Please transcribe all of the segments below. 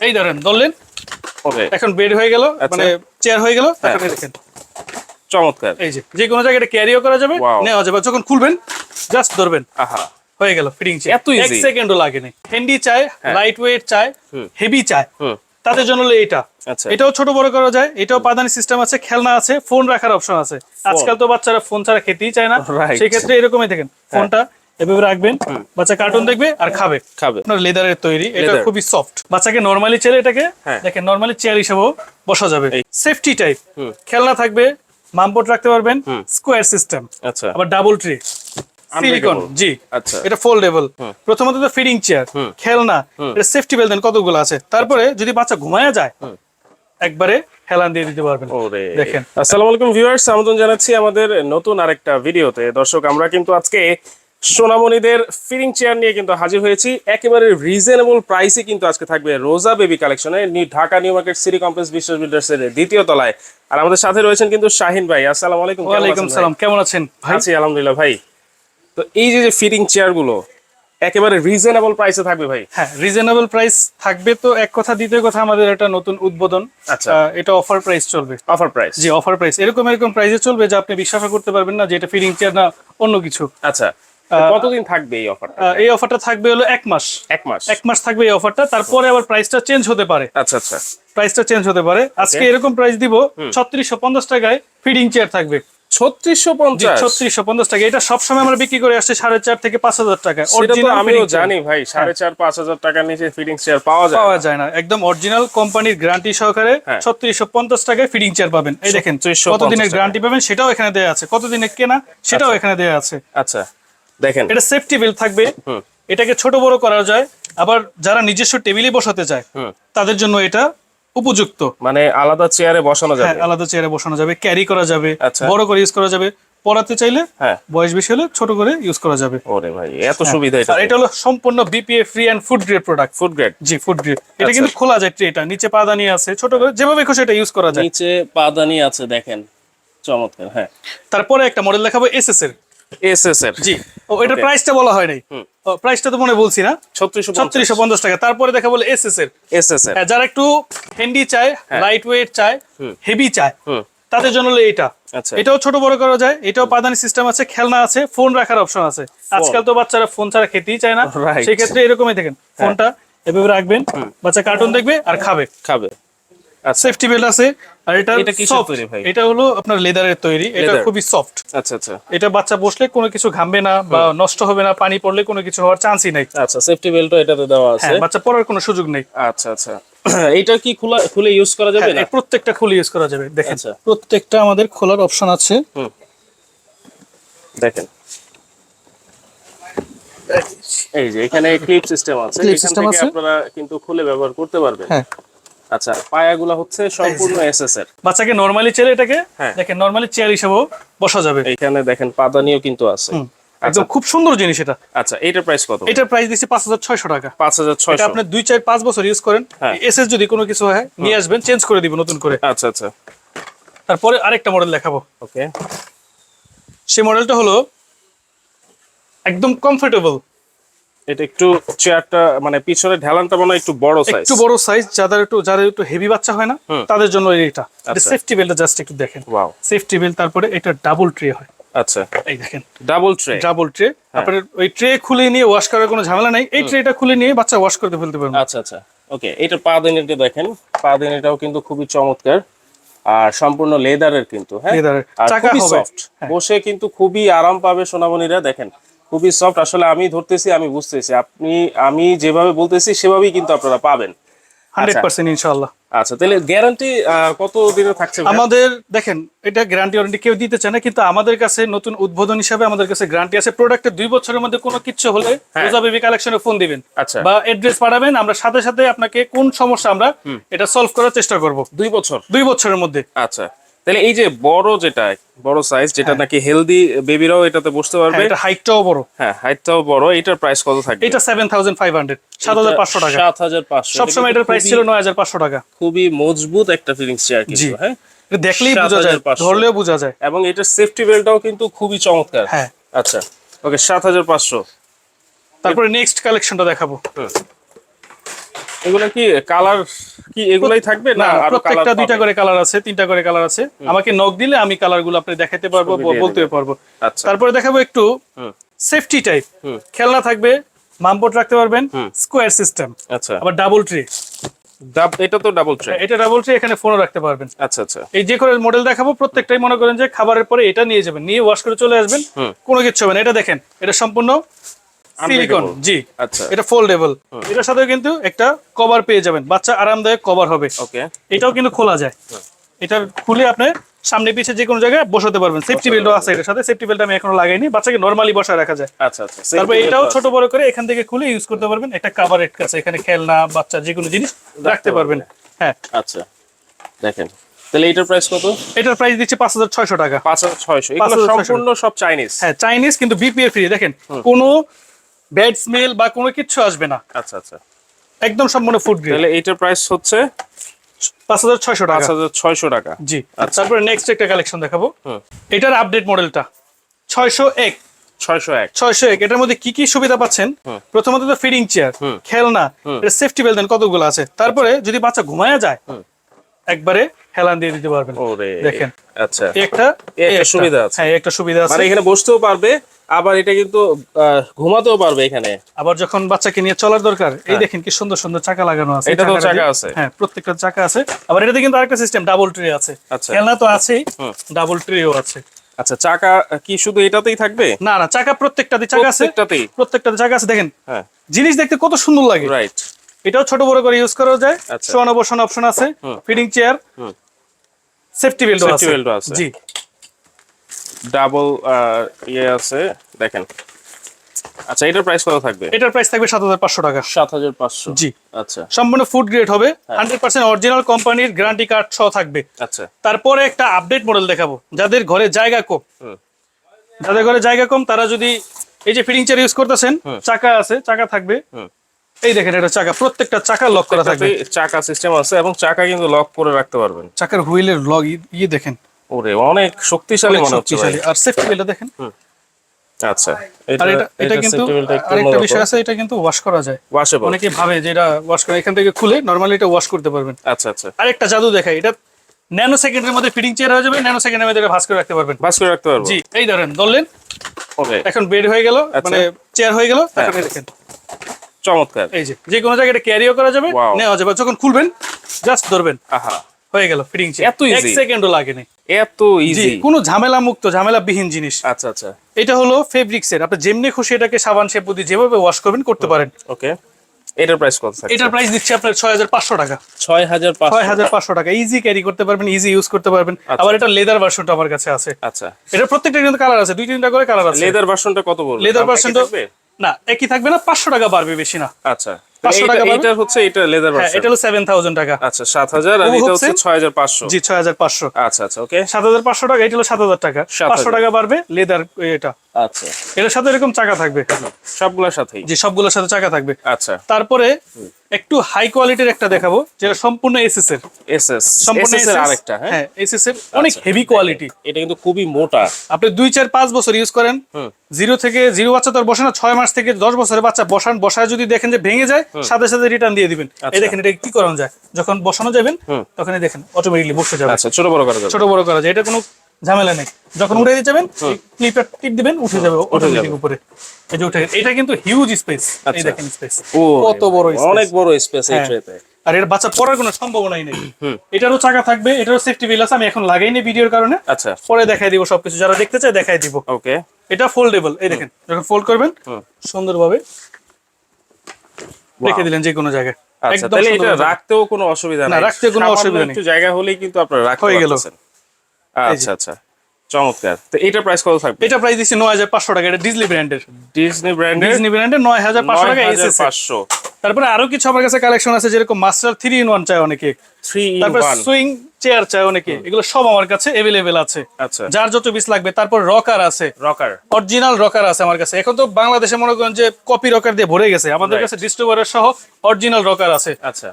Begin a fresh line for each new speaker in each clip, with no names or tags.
এই ধরেন ধরলেন।
ওকে।
এখন বেড হয়ে গেল
আচ্ছা।
মানে চেয়ার হয়ে গেল
হ্যাঁ।
এখন দেখেন।
চমৎকার।
এই যে যে কোনো জায়গায় ক্যারিও করা যাবে নেওয়া যাবে। যখন খুলবেন জাস্ট ধরবেন।
আহা।
হয়ে গেল ফিটিং চেয়ার
এত easy?
এক সেকেন্ডও লাগে না হ্যান্ডি চাই
হ্যাঁ।
লাইট ওয়েট চাই হেভি চাই। তাদের জন্য এটা
আচ্ছা।
এটাও ছোট বড় করা যায় এটাও পাদানি সিস্টেম আছে খেলনা আছে ফোন রাখার অপশন আছে। আজকাল তো বাচ্চারা ফোন ছাড়া খেতেই চায় না. সেই ক্ষেত্রে এরকমই দেখেন ফোনটা এভাবে রাখবেন বাচ্চা কার্টুন দেখবে আর খাবে।
খাবে।
আপনার লেদারের তৈরি এটা খুবই সফট বাচ্চাকে নরমালি এটাকে
হ্যাঁ।
দেখেন নরমালি চেয়ার হিসেবেও বসা যাবে। সেফটি টাইপ খেলনা থাকবে মামপট রাখতে পারবেন স্কোয়ার সিস্টেম
আচ্ছা।
আবার ডাবল ট্রি সিলিকন জি।
আচ্ছা।
এটা ফোল্ডেবল প্রথমত তো ফিডিং চেয়ার খেলনা এটা সেফটি দেন কতগুলো আছে? তারপরে যদি বাচ্চা ঘুমায়া যায় একবারে হেলান দিয়ে দিতে পারবেন। দেখেন।
আসসালামু আলাইকুম ভিউয়ার্স আমন্ত্রণ জানাচ্ছি আমাদের নতুন আরেকটা ভিডিওতে দর্শক আমরা কিন্তু আজকে সোনামণিদের ফিটিং চেয়ার নিয়ে কিন্তু হাজির হয়েছি। একেবারে রিজনেবল প্রাইসে কিন্তু আজকে থাকবে রোজা বেবি কালেকশনে Dhaka new market city complex Biswas builders এর দ্বিতীয় তলায়। আর আমাদের সাথে রয়েছেন কিন্তু শাহিন ভাই। আসসালামু আলাইকুম
ওয়ালাইকুম সালাম কেমন আছেন
ভাই? আছি আলহামদুলিল্লাহ ভাই। তো এই যে যে ফিটিং চেয়ারগুলো একেবারে রিজনেবল প্রাইসে থাকবে ভাই?
হ্যাঁ রিজনেবল প্রাইস থাকবে তো এক কথা দ্বিতীয় কথা আমাদের একটা নতুন উদ্বোধন।
আচ্ছা।
এটা অফার প্রাইস চলবে।
অফার প্রাইস
জি অফার প্রাইস এরকম এরকম প্রাইসে চলবে যে আপনি বিশ্বাস করতে পারবেন না যে এটা ফিডিং চেয়ার না অন্য কিছু।
আচ্ছা। কতদিন থাকবে এই অফারটা
এই অফারটা থাকবে হলো এক মাস।
এক মাস।
এক মাস থাকবে এই অফারটা তারপরে আবার প্রাইসটা চেঞ্জ হতে পারে।
আচ্ছা আচ্ছা।
প্রাইসটা চেঞ্জ হতে পারে। আজকে এরকম প্রাইস দিব ছত্রিশশো পঞ্চাশ টাকায় ফিডিং চেয়ার থাকবে।
ছত্রিশশো পঞ্চাশ?
ছত্রিশশো পঞ্চাশ টাকা এটা সবসময় আমরা বিক্রি করে আসছে সাড়ে চার থেকে পাঁচ হাজার টাকা
আমিও জানি ভাই সাড়ে চার পাঁচ হাজার টাকার নিচে ফিটিং চেয়ার পাওয়া যায়
পাওয়া যায় না। একদম অরিজিনাল কোম্পানির গ্যারান্টি সহকারে
হ্যাঁ।
ছত্রিশশো পঞ্চাশ টাকায় ফিডিং চেয়ার পাবেন। এই দেখেন
3650
কতদিনের। গ্যারান্টি পাবেন সেটাও এখানে দেওয়া আছে। কতদিনের কেনা সেটাও এখানে দেওয়া আছে।
আচ্ছা। দেখেন।
এটা সেফটি বেল থাকবে। এটাকে ছোট বড় করা যায়। আবার যারা নিজস্ব টেবিলে বসাতে চায় তাদের জন্য এটা উপযুক্ত।
মানে আলাদা চেয়ারে বসানো
হ্যাঁ
যাবে
আলাদা চেয়ারে বসানো যাবে ক্যারি করা যাবে
আচ্ছা।
বড় করে ইউজ করা যাবে। পড়াতে চাইলে
হ্যাঁ।
বয়স বেশি হলে ছোট করে ইউজ করা যাবে।
ওরে ভাই এত সুবিধা এটা
এটা হলো সম্পূর্ণ BPA free and food grade product
food grade
G food grade এটা
আচ্ছা।
কিন্তু খোলা যায় ট্রেটা নিচে পাদানি আছে ছোট করে যেভাবে খুশি এটা ইউজ করা যায়।
নিচে পাদানি আছে দেখেন। চমৎকার হ্যাঁ।
তারপরে একটা মডেল দেখাবো এসএস এর।
এর
জি। ও
Okay.
প্রাইসটা বলা হয় নাই। প্রাইসটা তো মনে বলছি না।
ছত্রিশশো
পঞ্চাশ। টাকা। তারপরে দেখা বলে এসএস এর
এস এস এর
হ্যাঁ, যারা একটু হ্যান্ডি চায় লাইট ওয়েট চায় হেভি চায় তাদের জন্য এটা
আচ্ছা।
এটাও ছোট বড় করা যায় এটাও পাদানি সিস্টেম আছে খেলনা আছে ফোন রাখার অপশন আছে। আজকাল তো বাচ্চারা ফোন ছাড়া খেতেই চায় না।
Right. হ্যাঁ।
সেই ক্ষেত্রে এরকমই দেখেন ফোনটা এভাবে রাখবেন বাচ্চা কার্টুন দেখবে আর খাবে।
খাবে।
সেফটি বেল্ট আছে আর এটা
এটা তৈরি ভাই?
এটা হলো আপনার লেদারের তৈরি এটা খুবই সফট
আচ্ছা আচ্ছা।
এটা বাচ্চা বসলে কোনো কিছু ঘামবে না বা নষ্ট হবে না পানি পড়লে কোনো কিছু হওয়ার চান্সই নেই।
আচ্ছা সেফটি বেল্টও এটাতে দেওয়া আছে।
হ্যাঁ বাচ্চা পড়ার কোনো সুযোগ নেই।
আচ্ছা আচ্ছা। এইটা কি খোলা খুলে ইউজ করা যাবে
হ্যাঁ,
না?
প্রত্যেকটা খুলে ইউজ করা যাবে দেখেন।
আচ্ছা।
প্রত্যেকটা আমাদের খোলার অপশন আছে।
দেখেন। এই যে এখানে ক্লিপ সিস্টেম আছে।
System
থেকে
আছে।
আপনারা কিন্তু খুলে ব্যবহার করতে পারবেন।
হ্যাঁ।
আচ্ছা পায়াগুলো হচ্ছে সম্পূর্ণ এসএস এর।
বাচ্চাকে নরমালি চেলে এটাকে
হ্যাঁ।
দেখেন নরমালি চেয়ার হিসেবেও বসা যাবে।
এইখানে দেখেন পাদানিও কিন্তু আছে।
একদম খুব সুন্দর জিনিস এটা।
আচ্ছা এইটার প্রাইস কত?
এটার প্রাইস দিচ্ছি পাঁচ হাজার ছয়শো টাকা।
পাঁচ হাজার
এটা
ছয়শো
আপনি দুই চার পাঁচ বছর ইউজ করেন।
হ্যাঁ।
এসএস যদি কোনো কিছু হয় নিয়ে আসবেন চেঞ্জ করে দিব নতুন করে।
আচ্ছা আচ্ছা।
তারপরে আরেকটা মডেল দেখাবো।
ওকে
সেই মডেলটা হলো একদম কমফোর্টেবল
এটা একটু চেয়ারটা মানে পিছনে ঢালানটা মনে একটু বড় সাইজ
একটু বড় সাইজ যাদের একটু যাদের একটু হেভি বাচ্চা হয় না তাদের জন্য এটা এটা।
আচ্ছা।
সেফটি বেলটা জাস্ট একটু দেখেন।
ওয়াও
সেফটি বেল তারপরে এটা ডাবল ট্রে হয়।
আচ্ছা।
এই দেখেন।
ডাবল ট্রে
ডাবল ট্রে আপনার ওই ট্রে খুলে নিয়ে ওয়াশ করার কোনো ঝামেলা নাই। এই ট্রেটা খুলে নিয়ে বাচ্চা ওয়াশ করতে ফেলতে পারবে
আচ্ছা আচ্ছা। ওকে এটা পা দেখেন। পা কিন্তু খুবই চমৎকার। আর সম্পূর্ণ লেদারের কিন্তু হ্যাঁ? আর খুবই সফট বসে কিন্তু খুবই আরাম পাবে সোনামণিরা দেখেন। খুবই সফট আসলে আমি ধরতেছি আমি বুঝতেছি। আপনি আমি যেভাবে বলতেছি সেভাবেই কিন্তু আপনারা পাবেন।
হান্ড্রেড পার্সেন্ট ইনশাল্লাহ
আচ্ছা তাহলে গ্যারান্টি কত দিনে থাকছে
আমাদের দেখেন এটা গ্যারান্টি ওয়ারেন্টি কেউ দিতে চায় না কিন্তু আমাদের কাছে নতুন উদ্বোধন হিসাবে আমাদের কাছে গ্যারান্টি আছে। প্রোডাক্টের দুই বছরের মধ্যে কোনো কিচ্ছু হলে
হ্যাঁ।
রোজা বেবি কালেকশনে ফোন দিবেন।
আচ্ছা।
বা অ্যাড্রেস পাঠাবেন আমরা সাথে সাথে আপনাকে কোন সমস্যা আমরা এটা সলভ করার চেষ্টা করব।
দুই বছর?
দুই বছরের মধ্যে।
আচ্ছা। তাহলে এই যে বড় যেটা বড় সাইজ যেটা নাকি হেলদি বেবিরাও এটাতে বসতে
হ্যাঁ,
পারবে।
এটা হাইটটাও বড়।
হ্যাঁ হাইটটাও বড় এটার প্রাইস কত থাকবে?
এটা সেভেন থাউজেন্ড ফাইভ হান্ড্রেড সাত হাজার পাঁচশো টাকা।
সাত হাজার পাঁচশো
সবসময় এটার প্রাইস ছিল নয় হাজার পাঁচশো টাকা।
খুবই মজবুত একটা ফিলিংস চেয়ার কিন্তু হ্যাঁ?
এটা দেখলেই বোঝা যায়
7,500
ধরলেও বোঝা যায়।
এবং এটার সেফটি বেল্টটাও কিন্তু খুবই চমৎকার।
হ্যাঁ।
আচ্ছা ওকে সাত হাজার পাঁচশো।
তারপরে নেক্সট কালেকশনটা দেখাবো।
এগুলো কি কালার কি এগুলাই থাকবে না
প্রত্যেকটা দুইটা করে কালার আছে তিনটা করে কালার আছে। আমাকে নক দিলে আমি কালারগুলো আপনি দেখাতে পারব বলতে পারব।
আচ্ছা।
তারপরে দেখাবো একটু সেফটি টাইপ খেলনা থাকবে মামপোর্ট রাখতে পারবেন স্কোয়ার সিস্টেম
আচ্ছা।
আবার ডাবল ট্রি
এটা তো ডাবল ট্রে
এটা ডাবল ট্রি এখানে ফোনও রাখতে পারবেন।
আচ্ছা আচ্ছা।
এই যে করে মডেল দেখাবো প্রত্যেকটাই মনে করেন যে খাবারের পরে এটা নিয়ে যাবেন নিয়ে ওয়াশ করে চলে আসবেন। কোনো কিছু হবে না। এটা দেখেন এটা সম্পূর্ণ সিলিকন জি।
আচ্ছা।
এটা ফোল্ডেবল এটার সাথেও কিন্তু একটা কভার পেয়ে যাবেন। বাচ্চা আরামদায়ক কভার হবে।
ওকে
এটাও কিন্তু খোলা যায়। এটা খুলে আপনি সামনে পিছে যে কোনো জায়গায় বসাতে পারবেন। সেফটি বেল্টও আছে এটার সাথে। সেফটি বেল্ট আমি এখনও লাগাইনি। বাচ্চাকে নর্মালি বসায় রাখা যায়।
আচ্ছা আচ্ছা।
তারপর এটাও ছোট বড় করে এখান থেকে খুলে ইউজ করতে পারবেন। একটা কাভার আছে। এখানে খেলনা বাচ্চা যে কোনো জিনিস রাখতে পারবেন। হ্যাঁ।
আচ্ছা। দেখেন। তাহলে এটার প্রাইস কত?
এটার প্রাইস দিচ্ছে পাঁচ হাজার ছয়শো টাকা।
পাঁচ হাজার ছয়শো। এগুলো সম্পূর্ণ সব চাইনিজ
হ্যাঁ চাইনিজ কিন্তু বিপিএ ফ্রি দেখেন কোনো ব্যাড স্মেল বা কোনো কিছু আসবে না।
আচ্ছা আচ্ছা।
একদম সম্পূর্ণ ফুড গ্রেড
তাহলে এইটার প্রাইস হচ্ছে
পাঁচ হাজার ছয়শো
পাঁচ
টাকা
হাজার ছয়শো টাকা।
জি।
আচ্ছা।
তারপরে নেক্সট একটা কালেকশন দেখাবো। এটার আপডেট মডেলটা ছয়শো এক।
ছয়শো এক।
ছয়শো এক। এটার মধ্যে কি কি সুবিধা পাচ্ছেন? প্রথমত তো ফিডিং চেয়ার খেলনা এটা সেফটি বেল্ট দেন কতগুলো আছে? তারপরে যদি বাচ্চা ঘুমায়া যায় একবারে হেলান দিয়ে দিতে পারবেন। দেখেন।
আচ্ছা।
একটা
সুবিধা আছে।
হ্যাঁ একটা সুবিধা আছে।
মানে এখানে বসতেও পারবে আবার এটা কিন্তু ঘুমাতেও পারবে এখানে।
আবার যখন বাচ্চাকে নিয়ে চলার দরকার এই দেখেন কি সুন্দর সুন্দর চাকা লাগানো আছে
হ্যাঁ। এটা তো চাকা আছে।
হ্যাঁ প্রত্যেকটা চাকা আছে। আবার এটাতে কিন্তু আরেকটা সিস্টেম ডাবল ট্রে আছে।
আচ্ছা।
খেলনা তো আছেই ডাবল ট্রেও আছে।
আচ্ছা চাকা কি শুধু এটাতেই থাকবে?
না না চাকা প্রত্যেকটাতে চাকা আছে।
প্রত্যেকটাতেই।
প্রত্যেকটাতে চাকা আছে। দেখেন
হ্যাঁ।
জিনিস দেখতে কত সুন্দর লাগে।
রাইট
এটাও ছোট বড় করে ইউজ করা যায়। শোয়ানো বসানো অপশন আছে। ফিডিং চেয়ার সেফটি বেল্ট আছে।
belt ও আছে।
জি।
ডাবল ইয়ে আছে দেখেন। আচ্ছা এটার প্রাইস কত থাকবে?
এটার প্রাইস থাকবে সাত হাজার পাঁচশো টাকা।
সাত হাজার পাঁচশো।
জি।
আচ্ছা।
সম্পূর্ণ ফুড গ্রেড হবে। হান্ড্রেড পার্সেন্ট অরিজিনাল কোম্পানির গ্যারান্টি কার্ড সহ থাকবে।
আচ্ছা।
তারপরে একটা আপডেট মডেল দেখাবো যাদের ঘরে জায়গা কম। যাদের ঘরে জায়গা কম তারা যদি এই যে ফিডিং চেয়ার ইউজ করতেছেন চাকা আছে চাকা থাকবে। এই দেখেন এটা চাকা প্রত্যেকটা চাকা লক করা থাকবে।
চাকা সিস্টেম আছে এবং চাকা কিন্তু লক করে রাখতে পারবেন।
চাকার হুইলের লগ ইয়ে দেখেন।
ওরে অনেক শক্তিশালী মনে হচ্ছে
শক্তিশালী। আর সেফটি বেল্ট দেখেন।
আচ্ছা
এটা এটা কিন্তু আরেকটা বিষয় আছে এটা কিন্তু ওয়াশ করা যায়।
ওয়াশেবল
অনেকে ভাবে যে এটা ওয়াশ করে এখান থেকে খুলে নর্মালি এটা ওয়াশ করতে পারবেন।
আচ্ছা আচ্ছা।
আরেকটা জাদু দেখাই এটা ন্যানো সেকেন্ডের মধ্যে ফিডিং চেয়ার হয়ে যাবে ন্যানো সেকেন্ডের মধ্যে এটা ভাঁজ করে রাখতে পারবেন।
বাস করে রাখতে পারব।
জি এই ধরেন ধরলেন।
ওকে।
এখন বেড হয়ে গেল
আচ্ছা।
মানে চেয়ার হয়ে গেল
হ্যাঁ।
এখন দেখেন।
চমৎকার।
এই যে যে কোনো জায়গায় এটা ক্যারিও করা যাবে নেওয়া যাবে। যখন খুলবেন জাস্ট ধরবেন।
আহা।
হয়ে গেল ফিডিং চেয়ার
এত easy?
এক সেকেন্ডও লাগেনি।
এত ইজি
কোনো ঝামেলা মুক্ত ঝামেলাবিহীন জিনিস।
আচ্ছা আচ্ছা।
এটা হলো ফেব্রিক্স এর আপনি যেমনি খুশি এটাকে সাবান শ্যাম্পু দিয়ে যেভাবে ওয়াশ করবেন করতে পারেন।
ওকে এটার প্রাইস কত থাকছে?
এটার প্রাইস দিচ্ছে আপনার ছয় হাজার পাঁচশো টাকা।
ছয় হাজার
ছয়
পাঁচশো
হাজার পাঁচশো টাকা। ইজি ক্যারি করতে পারবেন ইজি ইউজ করতে পারবেন। আবার এটা লেদার ভার্সনটা আমার কাছে আছে।
আচ্ছা।
এটা প্রত্যেকটা কিন্তু কালার আছে দুই তিনটা করে কালার আছে।
লেদার ভার্সনটা কত বলব
লেদার ভার্সনটা না একই থাকবে না পাঁচশো টাকা বাড়বে বেশি না।
আচ্ছা।
500?
এটা হচ্ছে এটা লেদার
হ্যাঁ
ভার্সন
এটা হলো সেভেন থাউজেন্ড টাকা।
আচ্ছা সাত হাজার আর এটা
হচ্ছে-
হচ্ছে ছয় হাজার পাঁচশো।
জি ছয় হাজার পাঁচশো।
আচ্ছা আচ্ছা ওকে
সাত হাজার পাঁচশো টাকা এটা হলো সাত হাজার টাকা।
7,000
টাকা বাড়বে লেদার এটা।
আচ্ছা।
এটার সাথে এরকম চাকা থাকবে।
সবগুলোর সাথেই?
যে সবগুলোর সাথে চাকা থাকবে।
আচ্ছা।
তারপরে একটু হাই কোয়ালিটির একটা দেখাবো যেটা সম্পূর্ণ এসএস এর
এস এস
সম্পূর্ণ
এস এর আরেকটা হ্যাঁ?
হ্যাঁ এসএস এর অনেক হেভি কোয়ালিটি
এটা কিন্তু খুবই মোটা।
আপনি দুই চার পাঁচ বছর ইউজ করেন জিরো থেকে জিরো বাচ্চা তো আর বসে না ছয় মাস থেকে দশ বছরের বাচ্চা বসান বসায় যদি দেখেন যে ভেঙে যায় সাথে সাথে রিটার্ন দিয়ে দিবেন। এই
আচ্ছা।
দেখেন এটা কি করানো যায়? যখন বসানো যাবেন
হুম।
তখন দেখেন অটোমেটিকলি বসে যাবে।
আচ্ছা ছোট বড় করা যাবে।
ছোট বড় করা যায়। এটা কোনো ঝামেলা নেই। যখন উঠে দিয়ে যাবেন ক্লিপটা টিপ দিবেন উঠে যাবে অটোমেটিক উপরে। এই যে উঠে। এটা কিন্তু হিউজ স্পেস এই
আচ্ছা।
দেখেন স্পেস কত বড়।
অনেক বড় স্পেস এই
হ্যাঁ।
ট্রেতে
আর এর বাচ্চা পড়ার কোনো সম্ভাবনাই নেই। এটারও চাকা থাকবে এটারও সেফটি বিল আছে আমি এখন লাগাইনি ভিডিওর কারণে।
আচ্ছা।
পরে দেখাই দিব সবকিছু। যারা দেখতে চায় দেখাই দিব।
ওকে
এটা ফোল্ডেবল এই দেখেন যখন ফোল্ড করবেন। সুন্দরভাবে রেখে দিলেন যে কোনো জায়গায়।
আচ্ছা তাহলে এটা রাখতেও কোনো অসুবিধা
না, রাখতে কোনো অসুবিধা নেই।
একটু জায়গা হলেই কিন্তু আপনারা রাখতে
হয়ে গেল।
আচ্ছা আচ্ছা। চমৎকার। তো এটার প্রাইস কত থাকবে?
এটা প্রাইস দিচ্ছি নয় হাজার পাঁচশো টাকা এটা ডিজলি ব্র্যান্ডের
ডিজনি ব্র্যান্ডের
ডিজনি ব্র্যান্ডের নয় হাজার পাঁচশো টাকা এসেছে
পাঁচশো।
তারপরে আরও কিছু আমার কাছে কালেকশন আছে যেরকম মাস্টার থ্রি ইন ওয়ান চায় অনেকে। তারপর সুইং চেয়ার চায় অনেকে। এগুলো সব আমার কাছে এভেলেবেল আছে।
আচ্ছা।
যার যত পিস লাগবে তারপর রকার আছে।
রকার
অরিজিনাল রকার আছে আমার কাছে। এখন তো বাংলাদেশে মনে করেন যে কপি রকার দিয়ে ভরে গেছে। আমাদের কাছে ডিস্ট্রিবিউটার সহ অরিজিনাল রকার আছে।
আচ্ছা।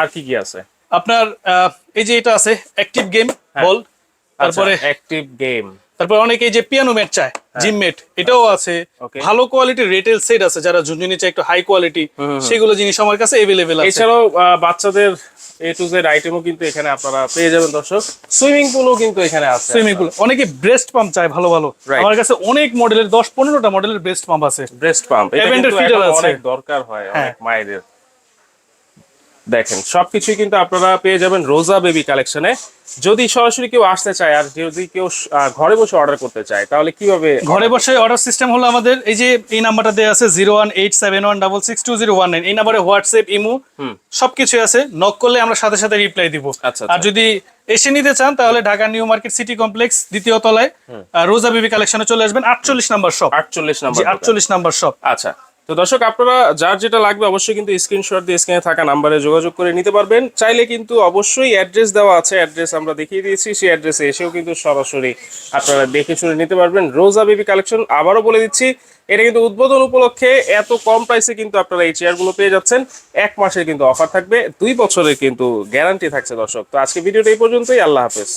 আর কি কি আছে?
আপনার এই যে এটা আছে অ্যাক্টিভ গেম বল তারপরে
অ্যাক্টিভ গেম
তারপর যে পিয়ানো চায় জিম ম্যাট এটাও আছে।
হ্যাঁ।
ভালো কোয়ালিটির রিটেল সেট আছে যারা ঝুনঝুনি চায় একটু হাই কোয়ালিটি সেগুলো জিনিস আমার কাছে এভেলেবেল আছে।
এছাড়াও বাচ্চাদের এ টু জেড আইটেমও কিন্তু এখানে আপনারা পেয়ে যাবেন দর্শক। সুইমিং পুলও কিন্তু এখানে আছে
সুইমিং পুল অনেকে ব্রেস্ট পাম্প চায় ভালো ভালো। আমার কাছে অনেক মডেলের দশ পনেরোটা মডেলের ব্রেস্ট পাম্প আছে।
ব্রেস্ট পাম্প এখন
আছে।
অনেক দরকার হয়
হ্যাঁ।
অনেক মায়েদের। দেখেন সবকিছুই কিন্তু আপনারা পেয়ে যাবেন রোজা বেবি কালেকশনে যদি সরাসরি কেউ আসতে চায় আর যদি কেউ ঘরে বসে অর্ডার করতে চায় তাহলে কীভাবে
ঘরে বসে অর্ডার সিস্টেম হলো আমাদের এই যে এই নাম্বারটা দেওয়া আছে zero one eight seven one double six two zero one nine এই নাম্বারে হোয়াটসঅ্যাপ ইমো সবকিছু আছে। নক করলে আমরা সাথে সাথে রিপ্লাই দিব।
আচ্ছা,
আর যদি এসে নিতে চান তাহলে Dhaka new market city complex দ্বিতীয় তলায় রোজা বিবি কালেকশনে চলে আসবেন। আটচল্লিশ নাম্বার শপ
আটচল্লিশ নাম্বার
আটচল্লিশ নাম্বার শপ
আচ্ছা। তো দর্শক, আপনারা যার যেটা লাগবে অবশ্যই কিন্তু স্ক্রিনশট দিয়ে স্ক্রিনে থাকা নাম্বারে যোগাযোগ করে নিতে পারবেন। চাইলে কিন্তু অবশ্যই অ্যাড্রেস দেওয়া আছে অ্যাড্রেস আমরা দেখিয়ে দিয়েছি, সেই অ্যাড্রেসে এসেও কিন্তু সরাসরি আপনারা দেখে শুনে নিতে পারবেন। রোজা বেবি কালেকশন আবারও বলে দিচ্ছি, এটা কিন্তু উদ্বোধন উপলক্ষে এত কম প্রাইসে কিন্তু আপনারা এই চেয়ারগুলো পেয়ে যাচ্ছেন। এক মাসের কিন্তু অফার থাকবে, দুই বছরের কিন্তু গ্যারান্টি থাকছে দর্শক। তো আজকে ভিডিওটা এই পর্যন্তই, আল্লাহ হাফেজ।